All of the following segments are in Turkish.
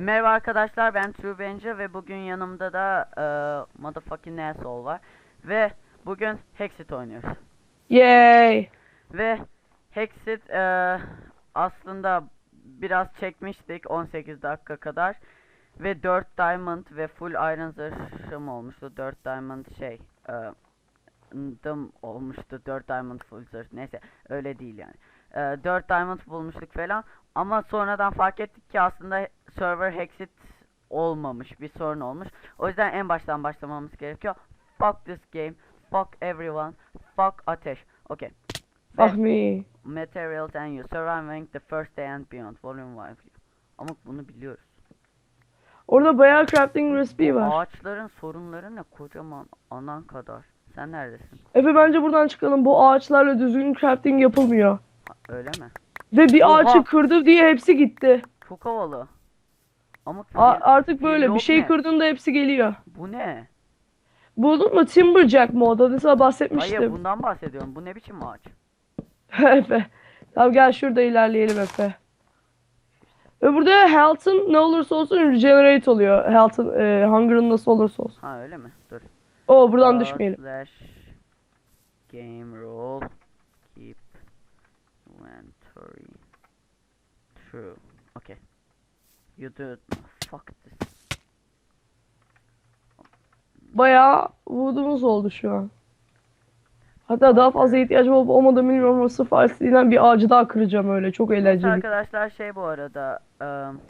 Merhaba arkadaşlar ben True Benja ve bugün yanımda da eee motherfucking asshole var. Ve bugün Hexit oynuyoruz. Yay. Ve Hexit eee, aslında biraz çekmiştik 18 dakika kadar. Ve 4 diamond ve full iron zırhım olmuştu. 4 diamond şey dım olmuştu. 4 diamond full zırh. Neyse öyle değil yani. Eee 4 diamond bulmuştuk falan. Ama sonradan fark ettik ki aslında server hexit olmamış. Bir sorun olmuş. O yüzden en baştan başlamamız gerekiyor. Fuck this game. Fuck everyone. Fuck ateş. Okay. Fuck me. Materials and you. Surviving the first day and beyond. Volume 1. Ama bunu biliyoruz. Orada bayağı crafting recipe var. Ağaçların sorunları ne? Kocaman anan kadar. Sen neredesin? Efe bence buradan çıkalım. Bu ağaçlarla düzgün crafting yapılmıyor. Ha, öyle mi? Ve bir Oha. ağaçı kırdı diye hepsi gitti. Çok havalı. Ama A- artık böyle bir şey ne? kırdığında hepsi geliyor. Bu ne? Buldun mu Timberjack modu? Adını sana bahsetmiştim. Hayır bundan bahsediyorum. Bu ne biçim ağaç? Efe. Tamam gel şurada ilerleyelim Efe. Ve burada health'ın ne olursa olsun regenerate oluyor. Health'ın, e, hunger'ın nasıl olursa olsun. Ha öyle mi? Dur. Oo buradan Aa, düşmeyelim. Slash game rule keep inventory true. You do fuck this. Bayağı wood'umuz oldu şu an. Hatta daha fazla ihtiyacım olup olmadığını bilmiyorum ama sırf Arsenal'den bir ağacı daha kıracağım öyle. Çok eğlenceli. arkadaşlar şey bu arada ım,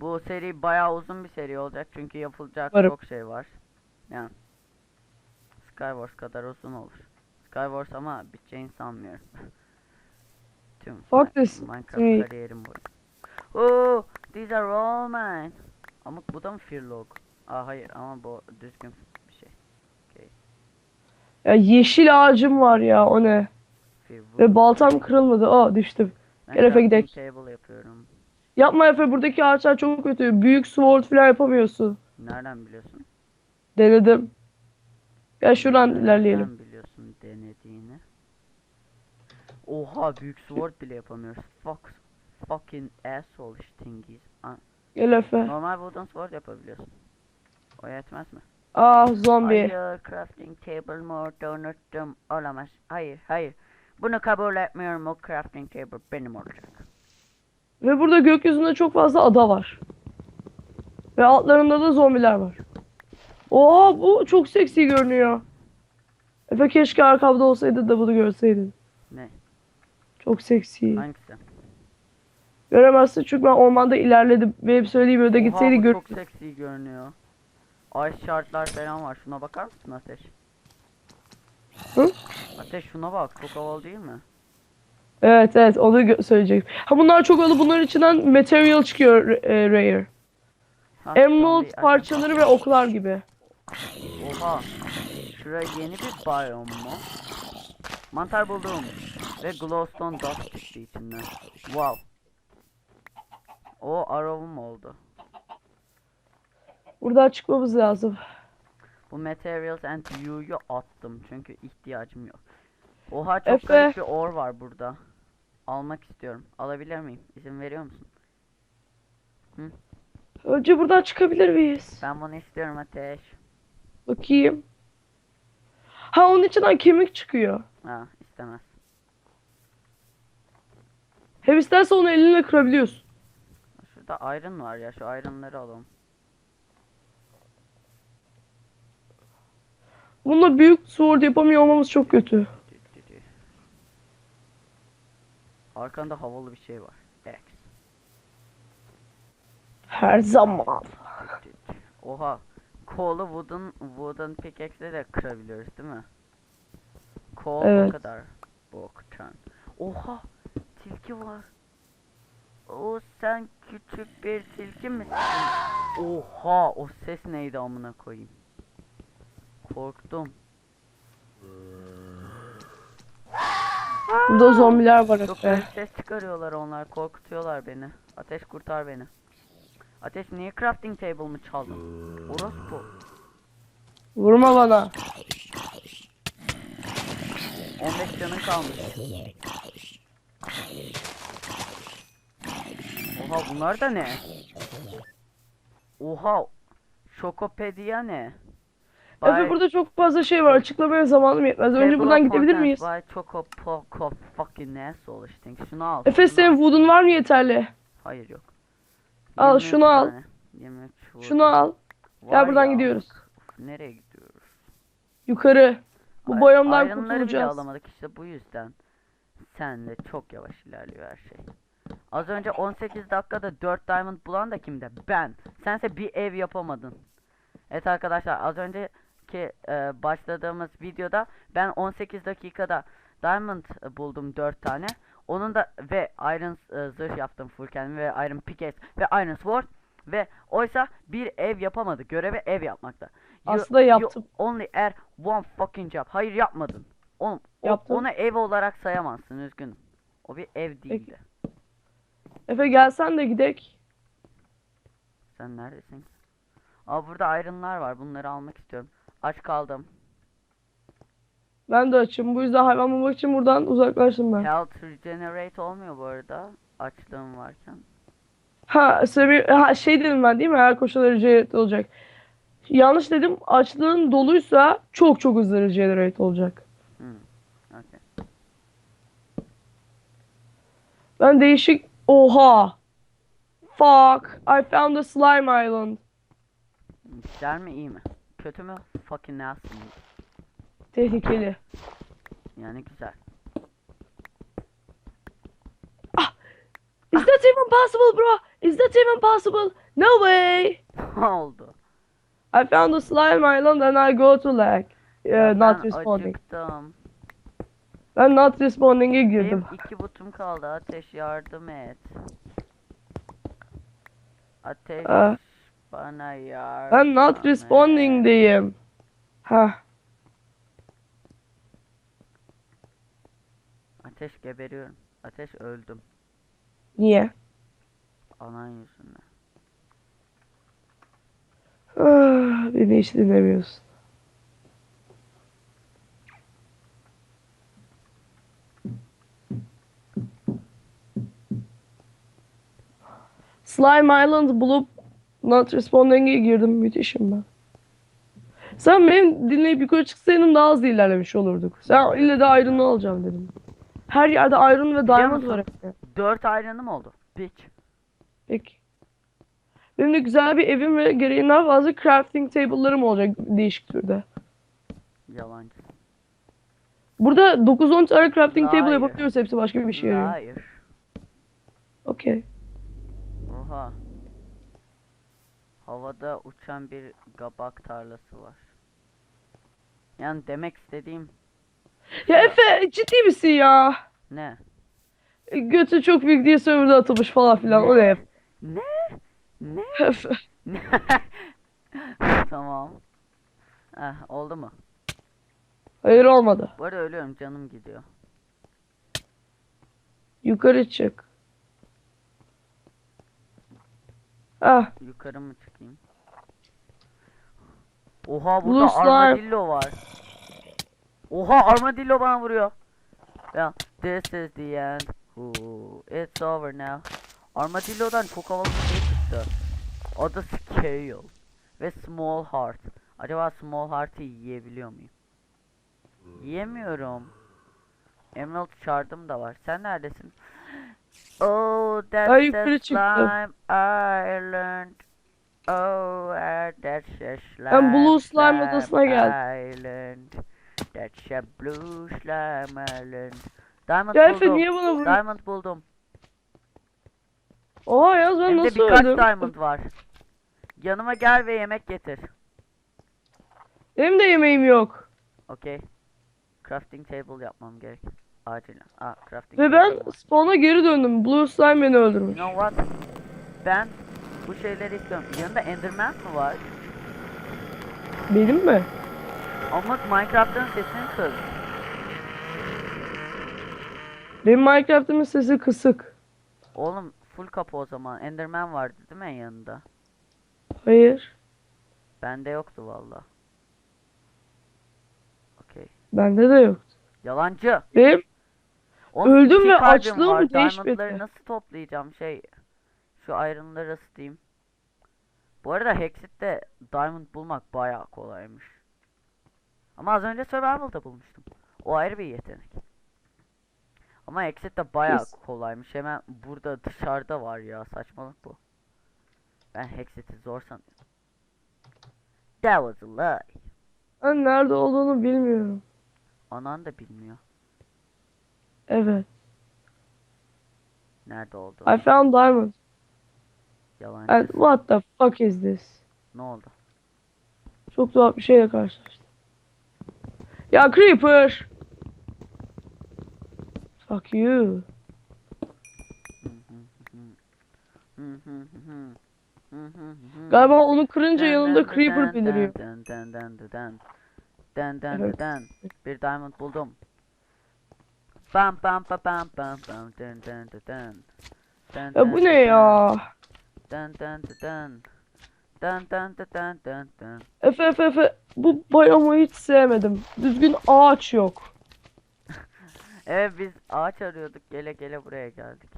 bu seri bayağı uzun bir seri olacak çünkü yapılacak Umarım. çok şey var. Yani Skywars kadar uzun olur. Skywars ama biteceğini sanmıyorum. Tüm Fuck this Minecraft snake. kariyerim bu. Oh, these are all mine. Ama bu da mı Fearlog? Aa hayır ama bu düzgün bir şey. Ya yeşil ağacım var ya o ne? Ve baltam kırılmadı. Aa düştüm. Ben gel Efe gidek. Table yapıyorum. Yapma Efe buradaki ağaçlar çok kötü. Büyük sword falan yapamıyorsun. Nereden biliyorsun? Denedim. Gel şuradan ilerleyelim. Nereden biliyorsun denediğini? Oha büyük sword bile yapamıyoruz. Fuck. Fucking asshole thingies. Aa, Gel Efe. Normal wooden sword yapabiliyorsun. O yetmez mi? Ah zombi. Hayır crafting table modu unuttum. Olamaz. Hayır hayır. Bunu kabul etmiyorum. O crafting table benim olacak. Ve burada gökyüzünde çok fazla ada var. Ve altlarında da zombiler var. Oha bu çok seksi görünüyor. Efe keşke arkamda olsaydı da bunu görseydin. Ne? Çok seksi. Hangisi? Göremezsin çünkü ben ormanda ilerledim. Ve hep söyleyeyim öde gitseydi gör. çok seksi görünüyor. Ice şartlar falan var. Şuna bakar mısın Ateş? Hı? Ateş şuna bak. Çok havalı değil mi? Evet evet onu söyleyecektim. Ha bunlar çok alı bunların içinden material çıkıyor e, rare. Ha, Emerald parçaları ve oklar gibi. Oha. Şuraya yeni bir biome mu? Mantar buldum. Ve glowstone dust çıktı içinden. Wow. O arrow'um oldu. Buradan çıkmamız lazım. Bu materials and view'yu attım çünkü ihtiyacım yok. Oha çok Efe. garip bir ore var burada. Almak istiyorum. Alabilir miyim? İzin veriyor musun? Önce buradan çıkabilir miyiz? Ben bunu istiyorum Ateş. Bakayım. Ha onun içinden kemik çıkıyor. Ha istemez. Hem isterse onu elinle kırabiliyorsun. Şurada iron var ya şu iron'ları alalım. Bununla büyük sword yapamıyor olmamız çok kötü. Arkanda havalı bir şey var. X. Her zaman. Oha. Coal'ı wooden, wooden pickaxe'le de kırabiliyoruz değil mi? Coal Evet. o kadar. Boktan. Oha. Tilki var. O sen küçük bir tilki misin? Oha o ses neydi amına koyayım. Korktum. Burada zombiler var Çok garip ses çıkarıyorlar onlar. Korkutuyorlar beni. Ateş kurtar beni. Ateş niye crafting table mı çaldın? Orospu. Vurma bana. 15 canın kalmış. Oha bunlar da ne? Oha. Şokopedia ne? Efe By- burada çok fazla şey var. Açıklamaya zamanım yetmez. Önce Table buradan gidebilir miyiz? By Choco Poco fucking asshole işte. Şunu al. Efe senin wood'un var mı yeterli? Hayır yok. Al, 23 şunu al. 23 Şunu al. Var Gel buradan ya, gidiyoruz. of, nereye gidiyoruz? Yukarı. Bu boyamdan Iron'ları bile kurtulacağız. alamadık işte bu yüzden. Senle çok yavaş ilerliyor her şey. Az önce 18 dakikada 4 diamond bulan da kimde? Ben. Sense bir ev yapamadın. Evet arkadaşlar az önceki e, başladığımız videoda ben 18 dakikada diamond e, buldum 4 tane. Onun da ve iron e, zırh yaptım full kendim ve iron pickaxe ve iron sword ve oysa bir ev yapamadı. Görevi ev yapmakta. You- Aslında you yaptım. only add one fucking job. Hayır yapmadın. Oğlum, o- Yaptım. onu ev olarak sayamazsın üzgünüm. O bir ev değildi. Efe gelsen de gidek. Sen neredesin? Aa burada iron'lar var. Bunları almak istiyorum. Aç kaldım. Ben de açım. Bu yüzden hayvan bulmak için buradan uzaklaştım ben. Health regenerate olmuyor bu arada. Açlığım varken. Ha, sebebi, ha şey dedim ben değil mi? Her koşulda regenerate olacak. Yanlış dedim. Açlığın doluysa çok çok hızlı regenerate olacak. Hmm. Okay. Ben değişik... Oha! Fuck! I found a slime island. Güzel mi iyi mi? Kötü mü? Fucking mi? Tehlikeli. Yani güzel. Is that even possible bro? Is that even possible? No way! Ne oldu? I found a slime island and I go to like uh, Ya not responding. acıktım. Ben not responding'e girdim. Benim iki butum kaldı. Ateş yardım et. Ateş Aa. bana yardım Ben not responding'deyim. Ha. Ateş geberiyorum. Ateş öldüm. Niye? Anan yüzünden. Ah, beni hiç dinlemiyorsun. Slime Island bulup Not Responding'e girdim. Müthişim ben. Sen benim dinleyip yukarı çıksaydın daha hızlı ilerlemiş olurduk. Sen ille de Iron'ı alacağım dedim. Her yerde Iron ve Diamond var. hep. Dört ayranım oldu. Bitch. Peki. Benim de güzel bir evim ve gereğinden fazla crafting table'larım olacak değişik türde. Yalancı. Burada 9-10 tane crafting table Hayır. yapabiliyoruz. Hepsi başka bir şey yarıyor. Hayır. Okey. Oha. Havada uçan bir kabak tarlası var. Yani demek istediğim Ya Efe ciddi misin ya? ne? E, Götü çok büyük diye serverda atılmış falan filan. O ne? Ne? Ne? Efe. Tamam. Eh, oldu mu? Hayır olmadı. Bu arada ölüyorum canım gidiyor. Yukarı çık. Ah. Yukarı mı çıkayım? Oha burada slime. armadillo var. Oha armadillo bana vuruyor. Well, this is the end. Ooh, it's over now. Armadillo'dan çok havalı bir şey çıktı. Adı Scale ve Small Heart. Acaba Small Heart'ı yiyebiliyor muyum? Yiyemiyorum. Emerald Shard'ım da var. Sen neredesin? Oh, that's Ay, the çıktım. slime I learned. Oh, that's a slime. Ben Blue Slime odasına geldim. Island. That's a blue slime island. Diamond Ya Efe buldum. niye bana vuruyorsun? Diamond buldum. Oha yaz ben Hem nasıl birkaç öldüm? diamond var. Yanıma gel ve yemek getir. Benim de yemeğim yok. Okey. Crafting table yapmam gerek. Acilen. Aa, crafting Ve ben spawn'a geri döndüm. Blue Slime beni öldürmüş. You know what? Ben bu şeyleri istiyorum. Yanında Enderman mı var? Benim mi? Ama Minecraft'ın sesini kız. Benim Minecraft'ımın sesi kısık. Oğlum full kapı o zaman. Enderman vardı değil mi yanında? Hayır. Bende yoktu valla. Okey. Bende de yok. Yalancı. Benim Oğlum Öldüm iki ve kalbim açlığım var. değişmedi. Diamondları nasıl toplayacağım şey? Şu iron'ları ısıtayım. Bu arada Hexit'te diamond bulmak bayağı kolaymış. Ama az önce survival'da bulmuştum. O ayrı bir yetenek. Ama Hexit'te bayağı Yes. kolaymış. Hemen burada dışarıda var ya saçmalık bu. Ben Hexit'i zor sanıyorum. That was a lie. Ben nerede olduğunu bilmiyorum. Anan da bilmiyor Evet. nerede oldu. I found diamond. Yalancı. And what the fuck is this? Ne oldu? Çok tuhaf bir şeyle karşılaştım. Ya Creeper! Fuck you. Galiba onu kırınca yanında Creeper beliriyor. Evet. Bir diamond buldum. Bam bam bam bam bam bam den den den den. Den Ya bu ne ya? Den den den den. Den den den den den den. Efe Efe Efe bu biyomu hiç sevmedim. Düzgün ağaç yok. Evet biz ağaç arıyorduk gele gele buraya geldik.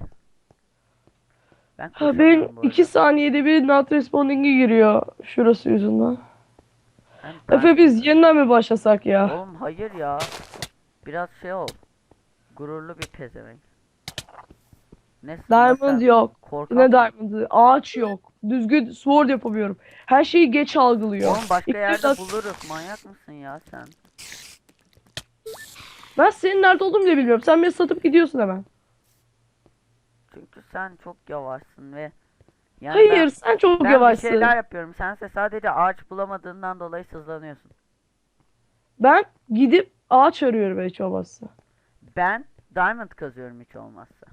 Ben Ha, koşamıyorum benim bu arada. iki saniyede bir not responding'i giriyor şurası yüzünden. Ben- ben- Efe biz yeniden mi başlasak ya? Oğlum hayır ya. Biraz şey ol. Gururlu bir pezevenk. Diamond yok. Korkak Ne diamond'ı? Ağaç yok. Düzgün sword yapamıyorum. Her şeyi geç algılıyor. Oğlum başka İki yerde buluruz. Manyak mısın ya sen? Ben senin nerede olduğumu bile bilmiyorum. Sen beni satıp gidiyorsun hemen. Çünkü sen çok yavaşsın ve yani Hayır ben, sen çok ben yavaşsın. şeyler yapıyorum. Sense sadece ağaç bulamadığından dolayı sızlanıyorsun. Ben gidip ağaç arıyorum hiç olmazsa. Ben diamond kazıyorum hiç olmazsa.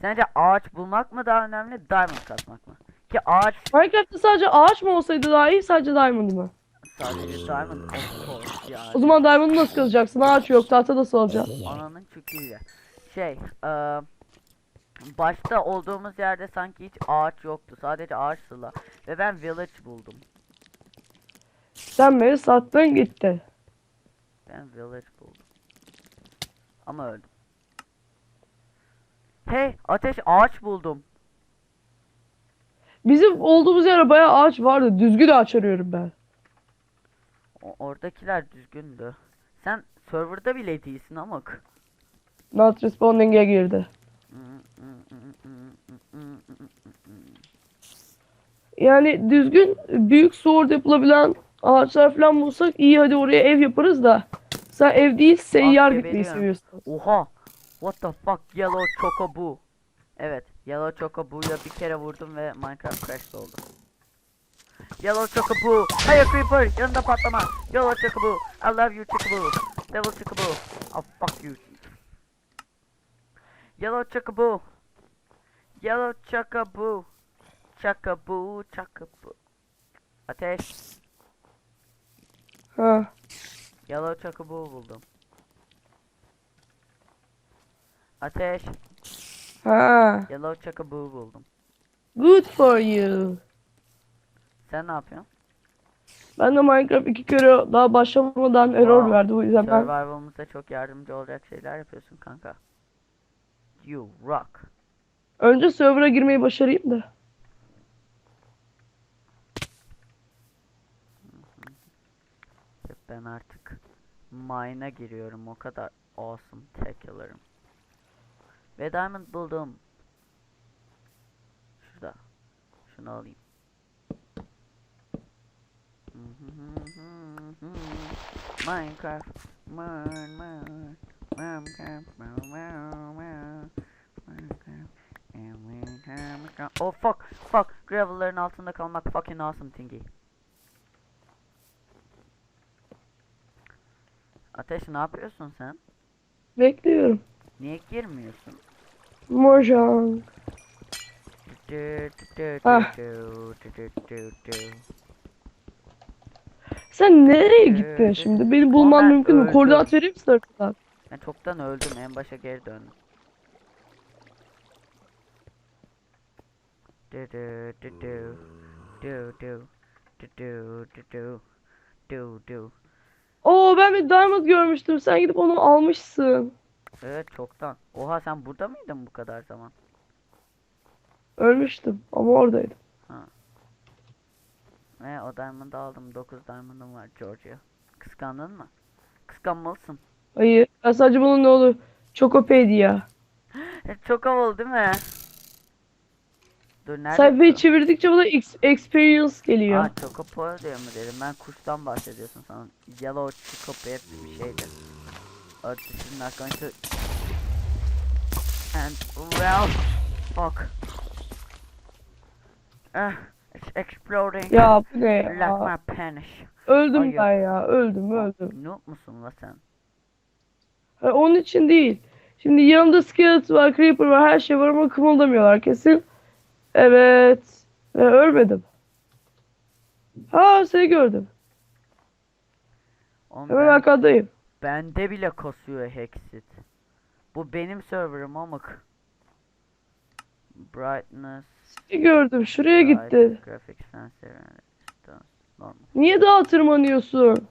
Sence ağaç bulmak mı daha önemli, diamond kazmak mı? Ki ağaç Minecraft'ta sadece ağaç mı olsaydı daha iyi sadece diamond mı? sadece diamond. O zaman diamond'ı nasıl kazacaksın? Ağaç yok. Tahta nasıl alacaksın? Ananın çüküyle. Şey, eee başta olduğumuz yerde sanki hiç ağaç yoktu. Sadece ağaç sıla. Ve ben village buldum. Sen beni sattın gitti. Ben village buldum. Ama öldüm. Hey, ateş ağaç buldum. Bizim olduğumuz yerde bayağı ağaç vardı. Düzgün ağaç arıyorum ben. O- oradakiler düzgündü. Sen serverda bile değilsin amık. Not responding'e girdi. Yani düzgün büyük sword yapılabilan ağaçlar falan bulsak iyi hadi oraya ev yaparız da. Sen ev değil seyyar gitmeyi geberiyorum. seviyorsun. Oha! What the fuck yellow chocobo. Evet, yellow chocobo'ya bir kere vurdum ve Minecraft crash oldu. Yellow chocobo. Hayır creeper, yanında patlama. Yellow chocobo. I love you chocobo. Devil chocobo. Oh fuck you. Yellow chocobo. Yellow chocobo. Chocobo, chocobo. Ateş. Ha. Yellow chocobo buldum. Ateş. Ha. Yellow chocobo buldum. Good for you. Sen ne yapıyorsun? Ben de Minecraft iki kere daha başlamadan error Wow. verdi o yüzden ben Survival'ımıza çok yardımcı olacak şeyler yapıyorsun kanka. You rock. önce server'a girmeyi başarayım da. Ben artık mine'a giriyorum o kadar awesome tek alırım. Ve diamond buldum. Şurada. Şunu alayım. Minecraft. Mine, mine. Minecraft. Minecraft. Oh fuck, fuck. Gravel'ların altında kalmak fucking awesome thingy. Ateş ne yapıyorsun sen? Bekliyorum. Niye girmiyorsun? Mojang. Ah. Sen nereye gittin şimdi? Beni bulman mümkün mü? öldüm. Koordinat vereyim misin arkadan? Ben çoktan öldüm. En başa geri döndüm. Du du du du. Du du. Du du du du. Du du. Oo ben bir diamond görmüştüm. Sen gidip onu almışsın. Evet çoktan. Oha sen burada mıydın bu kadar zaman? Ölmüştüm ama oradaydım. Ve o diamond'ı aldım. 9 diamond'ım var Georgia. Kıskandın mı? Kıskanmalısın. Hayır. Ben sadece bunun ne olur. Çok OP'ydi ya. Çok havalı değil mi? Dur nerede? Sayfayı bu? çevirdikçe bana ex- experience geliyor. Aa Chocopo diyor mu dedim. Ben kuştan bahsediyorsun sana. Yellow Chocopo bir şeydi. Oh, this is not going to... And well... Fuck. Ah, it's exploding. Ya bu ne Like ya? my penis. Öldüm Ay, ben ya. Öldüm öldüm. Noob musun la sen? Ha, onun için değil. Şimdi yanımda skelet var, creeper var, her şey var ama kımıldamıyorlar kesin. Evet. Ve ölmedim. Ha seni gördüm. Oğlum Hemen ben, arkandayım. Bende bile kasıyor Hexit. Bu benim serverım amık. Brightness. Gördüm. Şuraya bright, gitti. Graphics sensor. Normal. Niye dağa tırmanıyorsun?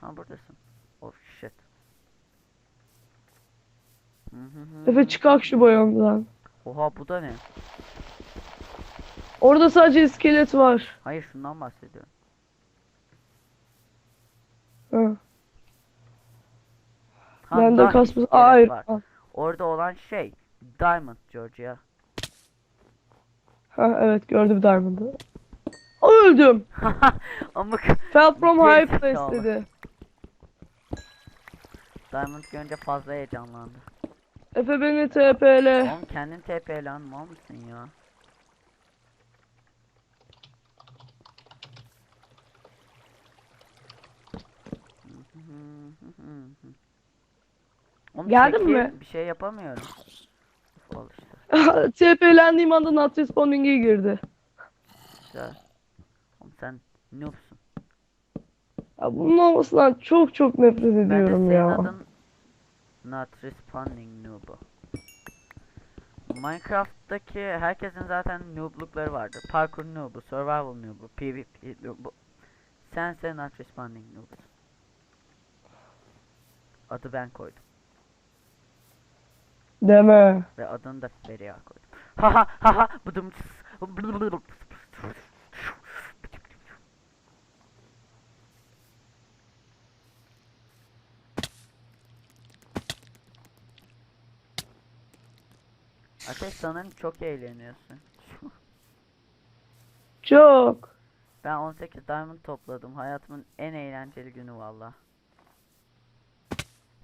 Ha buradasın. Oh shit. Hı hı hı. Efe çıkak şu boyamdan. Oha bu da ne? Orada sadece iskelet var. Hayır şundan bahsediyorum. Ha. Ha, Ben de daha kasmış. iskelet Aa, hayır. var. Orada olan şey Diamond Georgia. Ha evet gördüm Diamond'ı. Öldüm. Amık. Fell from high place dedi. Diamond görünce fazla heyecanlandı. Efe beni TP'le. Oğlum kendin TP lan mal mısın ya? Oğlum Geldin çekil, mi? Bir şey yapamıyorum. Al işte. TP'lendiğim anda not responding'e girdi. Güzel. Oğlum sen noobsun. Ya bunun olmasından çok çok nefret Ben de ediyorum senin ya. adın Not Responding Noob. Minecraft'taki herkesin zaten nooblukları vardı. Parkour noob'u, survival noob'u, PvP noob'u. Sense Not Responding Noob'u. Adı ben koydum. Deme. Ve adını da Feriha koydum. Haha haha bıdım çıs. Ateş sanırım çok eğleniyorsun. Çok. Ben 18 diamond topladım. Hayatımın en eğlenceli günü valla.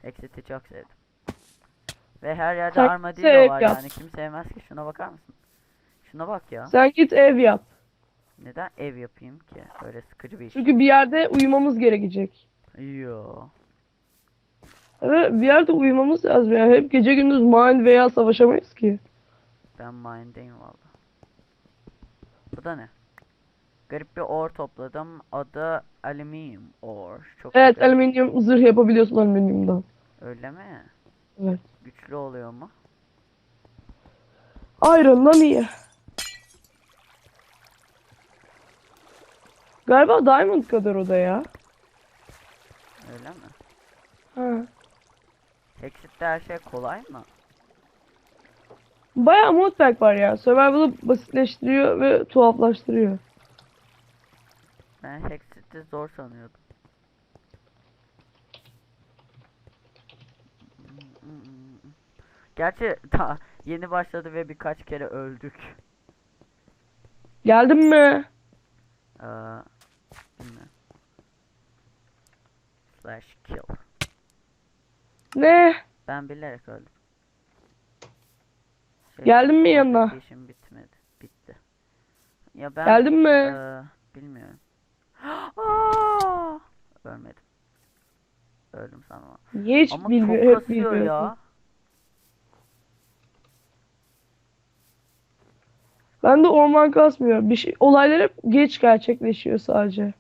Exit'i çok sevdim. Ve her yerde Sen armadillo var yap. yani kim sevmez ki şuna bakar mısın? Şuna bak ya. Sen git ev yap. Neden ev yapayım ki? Öyle sıkıcı bir iş. Çünkü bir yerde uyumamız gerekecek. Yo. Evet bir yerde uyumamız lazım ya. Hep gece gündüz mine veya savaşamayız ki. Ben mine'deyim valla. Bu da ne? Garip bir ore topladım. Adı alüminyum ore. Çok Evet güzel. alüminyum zırh yapabiliyorsun alüminyumdan. Öyle mi? Evet. Güçlü oluyor mu? Iron'dan iyi. Galiba diamond kadar o da ya. Öyle mi? Ha. Hexit'te her şey kolay mı? Bayağı modpack var ya. Survival'ı basitleştiriyor ve tuhaflaştırıyor. Ben Hexit'i zor sanıyordum. Gerçi daha yeni başladı ve birkaç kere öldük. Geldin mi? Ee. Slash kill. Ne? Ben bilerek öldüm. Şey, Geldin mi yanına? işim bitmedi. Bitti. Ya ben Geldin mi? Ee, bilmiyorum. Ölmedim. Öldüm sanma. Niye hiç Ama bilmiyor, çok kasıyor ya. Ben de orman kasmıyor. Bir şey, olaylar hep geç gerçekleşiyor sadece.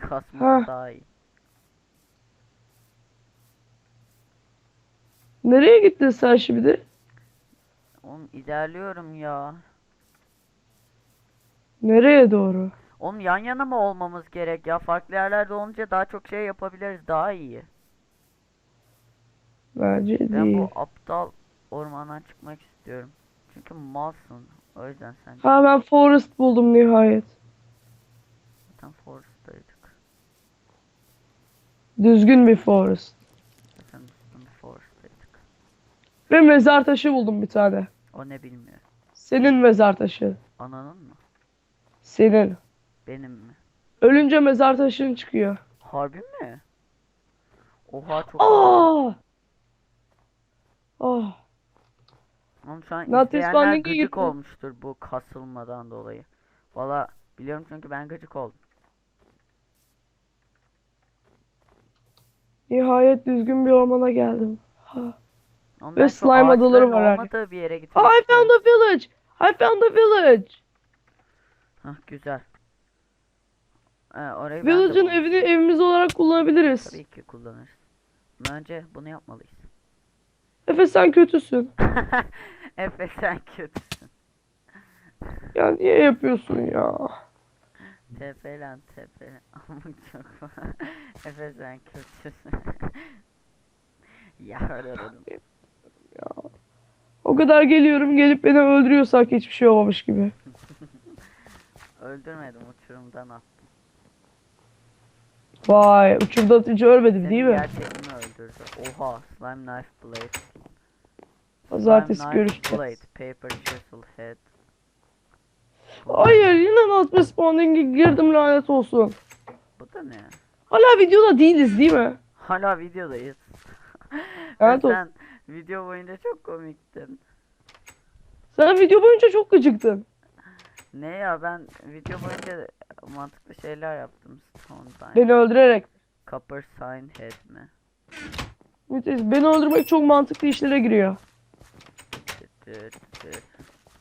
Kasması Ha. daha iyi. Nereye gittin sen şimdi? Oğlum ilerliyorum ya. Nereye doğru? Oğlum yan yana mı olmamız gerek ya? Farklı yerlerde olunca daha çok şey yapabiliriz. Daha iyi. Bence Ben değil. bu aptal ormandan çıkmak istiyorum. Çünkü malsın. O yüzden sen Ha ben forest buldum nihayet. zaten forest'taydık. Düzgün bir forest. Zaten üstünde forest'taydık. Ve mezar taşı buldum bir tane. O ne bilmiyor. Senin mezar taşı. Ananın mı? Senin. Benim mi? Ölünce mezar taşın çıkıyor. Harbi mi? Oha çok Aa! Ah. Ama şu an Not izleyenler gıcık gittim. olmuştur bu kasılmadan dolayı. Valla biliyorum çünkü ben gıcık oldum. Nihayet düzgün bir ormana geldim. Ha. Ama Ve slime adaları var olmadığı bir yere gitmek I found a village. I found a village. Hah güzel. Ee, orayı Village'ın evini evimiz olarak kullanabiliriz. Tabii ki kullanırız. Ama önce bunu yapmalıyız. Efe sen kötüsün. Efe sen kötüsün. Ya niye yapıyorsun ya? TP lan TP. Ama çok Efe sen kötüsün. ya aradım. ya. O kadar geliyorum gelip beni öldürüyorsak hiçbir şey olmamış gibi. Öldürmedim uçurumdan attım. Vay uçurda atıcı ölmedim Senin değil mi? gerçeğini öldürdü. Oha slime knife blade. Pazartesi görüşeceğiz. paper chisel head. Hayır yine not responding'e girdim lanet olsun. Bu da ne? Hala videoda değiliz değil mi? Hala videodayız. Evet sen video boyunca çok komiktin. Sen video boyunca çok gıcıktın. Ne ya ben video boyunca mantıklı şeyler yaptım. Beni öldürerek. Copper sign head mi? Müthiş. Beni öldürmek çok mantıklı işlere giriyor.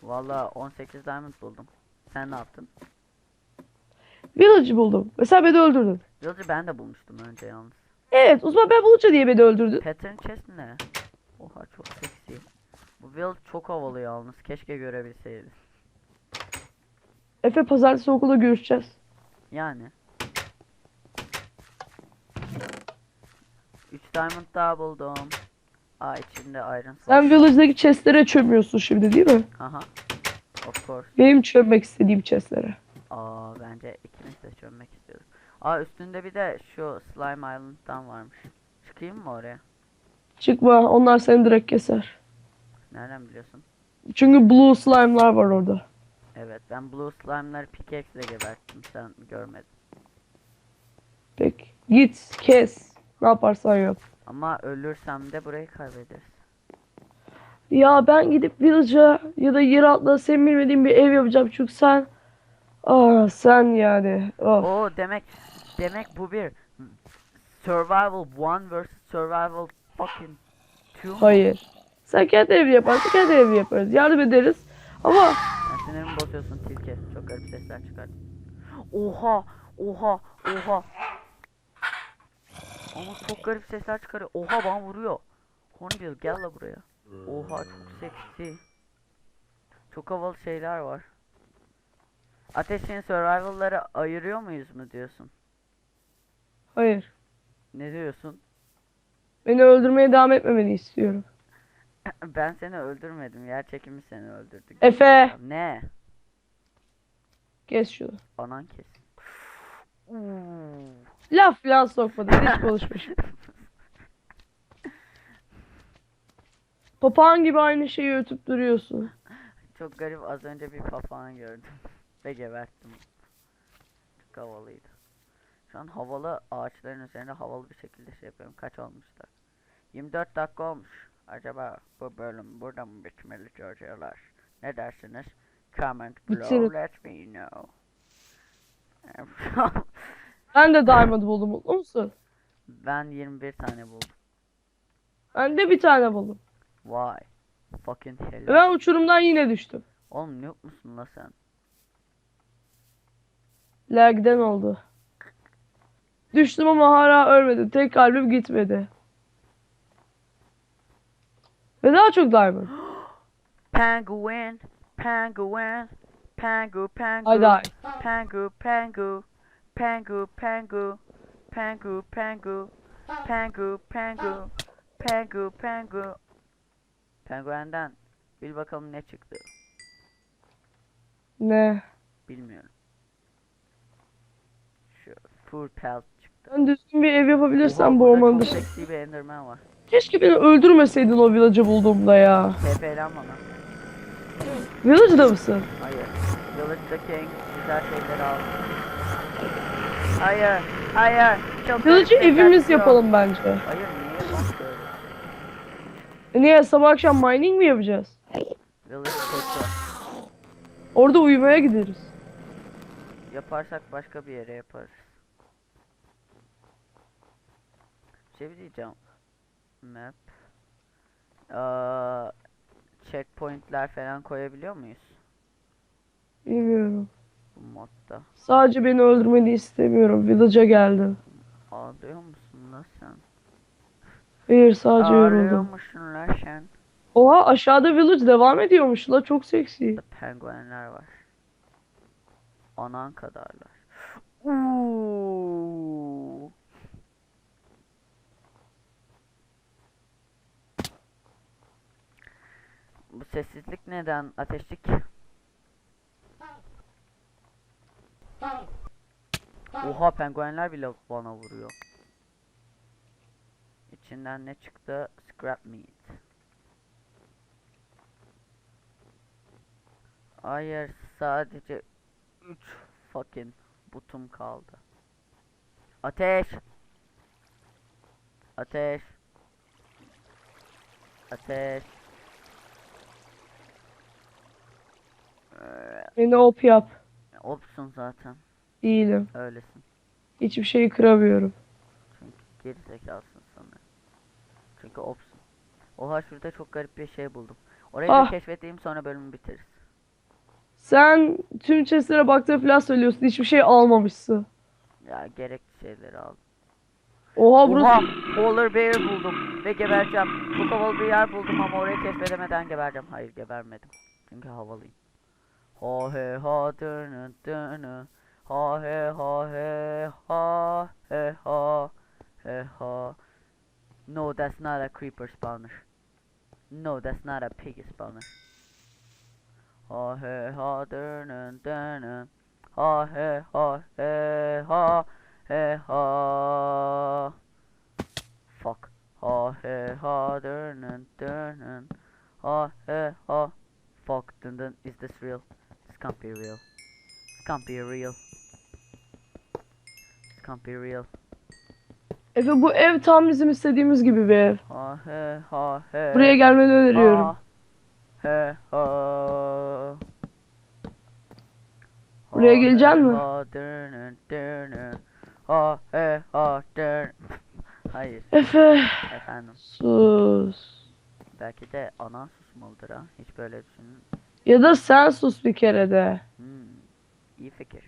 Valla 18 diamond buldum. Sen ne yaptın? Village buldum. Ve sen beni öldürdün. Village'ı ben de bulmuştum önce yalnız. Evet Uzman ben bulunca diye beni öldürdün. Pattern chest ne? Oha çok seksi. Bu village çok havalı yalnız. Keşke görebilseydin. Efe pazartesi okulda görüşeceğiz. Yani. 3 diamond daha buldum. Aa içinde iron var. Sen Village'daki chestlere çömüyorsun şimdi değil mi? Aha. Of course. Benim çömmek istediğim chestlere. Aa bence ikimiz de çömmek istiyoruz. Aa üstünde bir de şu Slime Island'dan varmış. Çıkayım mı oraya? Çıkma onlar seni direkt keser. Nereden biliyorsun? Çünkü blue slime'lar var orada. Evet ben Blue Slime'ları pickaxe ile geberttim sen görmedin. Peki git kes. Ne yaparsan yap. Ama ölürsem de burayı kaybederiz. Ya ben gidip Village'a ya da yer altına senin bilmediğin bir ev yapacağım çünkü sen Aa sen yani. Oh. Oo demek demek bu bir Survival 1 vs Survival fucking 2 mu? Hayır. Sen kendi evi yaparsın kendi evi yaparız. Yardım ederiz. Ama Sen sinirimi bozuyorsun tilki. Çok garip sesler çıkar. Oha! Oha! Oha! Ama çok garip sesler çıkarıyor. Oha bana vuruyor. Hornbill gel la buraya. Oha çok seksi. Çok havalı şeyler var. Ateşin survival'ları ayırıyor muyuz mu diyorsun? hayır. Ne diyorsun? Beni öldürmeye devam etmemeni istiyorum. ben seni öldürmedim. Yer çekimi seni öldürdü. Efe. Ne? Kes şunu. Anan kes. Laf falan sokmadım. Hiç konuşmuşum. Papağan gibi aynı şeyi ötüp duruyorsun. Çok garip az önce bir papağan gördüm ve geberttim. Çok havalıydı. Şu an havalı ağaçların üzerinde havalı bir şekilde şey yapıyorum. Kaç olmuşlar? 24 dakika olmuş. Acaba bu bölüm burada mı bitmeli çocuğlar? Ne dersiniz? Comment below Bitirin. let me know. Ben de diamond buldum mutlu musun? ben 21 tane buldum. Ben de bir tane buldum. Why? Fucking hell. Ben uçurumdan yine düştüm. Oğlum yok musun la sen? Lag'den oldu. Düştüm ama hala ölmedim. Tek kalbim gitmedi. Ve daha çok diamond. Penguin, penguin, pengu, pengu. I die. Pengu, pengu, pengu, pengu, pengu, pengu, pengu, pengu, pengu, pengu. Penguenden Bil bakalım ne çıktı. Ne? Bilmiyorum. Şu full pelt çıktı. Ben düzgün bir ev yapabilirsem bu çok dışında. seksi bir enderman var. Keşke beni öldürmeseydin o village'ı bulduğumda ya. TP'len bana. Village'da mısın? Hayır. Village'daki en güzel şeyleri al. Hayır. Hayır. Çok şeyler evimiz çıkıyor. yapalım bence. Hayır niye böyle? E niye sabah akşam mining mi yapacağız? Orada uyumaya gideriz. Yaparsak başka bir yere yaparız. Şey diyeceğim. Map. Aa, checkpointler falan koyabiliyor muyuz? Bilmiyorum. Modda. Sadece beni öldürmeni istemiyorum. Village'a geldim. Ağlıyor musun lan sen? Hayır sadece yoruldum. musun lan sen? Oha aşağıda village devam ediyormuş la çok seksi. Penguenler var. Anan kadarlar. Uuu. Bu sessizlik neden? Ateşlik. Oha penguenler bile bana vuruyor. İçinden ne çıktı? Scrap meat. Hayır sadece 3 fucking butum kaldı. Ateş. Ateş. Ateş. Beni op yap. Opsun zaten. Değilim. Öylesin. Hiçbir şeyi kıramıyorum. Çünkü geri zekalısın sanırım. Çünkü opsun. Oha şurada çok garip bir şey buldum. Orayı da Ah. keşfedeyim sonra bölümü bitiririz. Sen tüm chestlere baktığını falan söylüyorsun. Hiçbir şey almamışsın. Ya gerekli şeyleri aldım. Oha burası Oha! Polar bear buldum ve gebereceğim. Çok havalı bir yer buldum ama orayı keşfedemeden gebereceğim. Hayır gebermedim. Çünkü havalıyım. Ha he ha dönü dönü. Ha he ha he ha he ha he ha. No that's not a creeper spawner. No that's not a pig spawner. Ha he ha dönü dönü. Ha he ha he ha he ha. Fuck. Ha he ha dönün dönün. Ha he ha. Fuck dun dun. Is this real? Can't be real. This can't be real. This can't be real. Efe bu ev tam bizim istediğimiz gibi bir ev. Ha he ha he. Buraya gelmeni öneriyorum. Ha he ha. Buraya gelecek mi? Ha dönün dönün. Ha he ha dön. Hayır Efe efendim. sus. Belki de anan susmalıdır ha. Hiç böyle düşünün. Ya da sen sus bir kere de. Hmm. iyi fikir.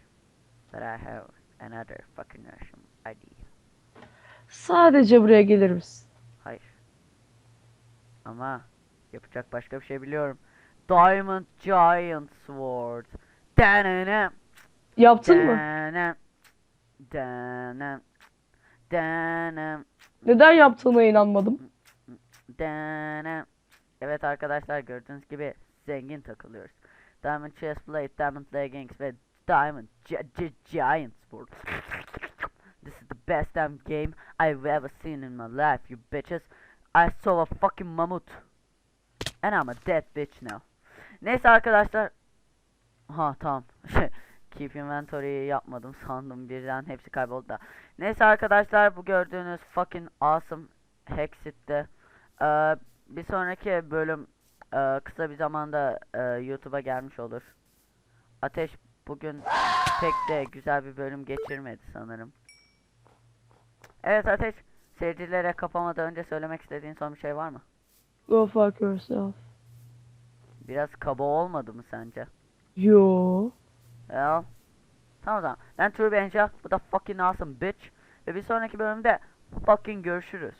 But I have another fucking awesome idea. Sadece buraya gelir misin? Hayır. Ama yapacak başka bir şey biliyorum. Diamond Giant Sword. Dananam. Yaptın mı? Danam. Danam. Neden yaptığına inanmadım. Danam. Evet arkadaşlar gördüğünüz gibi zengin takılıyoruz. Diamond Chestplate, Diamond Leggings ve Diamond Gi- Gi- Giant Sword. This is the best damn game I've ever seen in my life, you bitches. I saw a fucking mammoth. And I'm a dead bitch now. Neyse arkadaşlar. Ha tamam. Keep inventory yapmadım sandım birden hepsi kayboldu da. Neyse arkadaşlar bu gördüğünüz fucking awesome Hexit'te eee, bir sonraki bölüm eee, kısa bir zamanda eee, YouTube'a gelmiş olur. Ateş bugün pek de güzel bir bölüm geçirmedi sanırım. Evet Ateş, seyircilere kapamadan önce söylemek istediğin son bir şey var mı? Go fuck yourself. Biraz kaba olmadı mı sence? Yo. Well, tamam o zaman. Ben True Benja, bu da fucking awesome bitch. Ve bir sonraki bölümde fucking görüşürüz.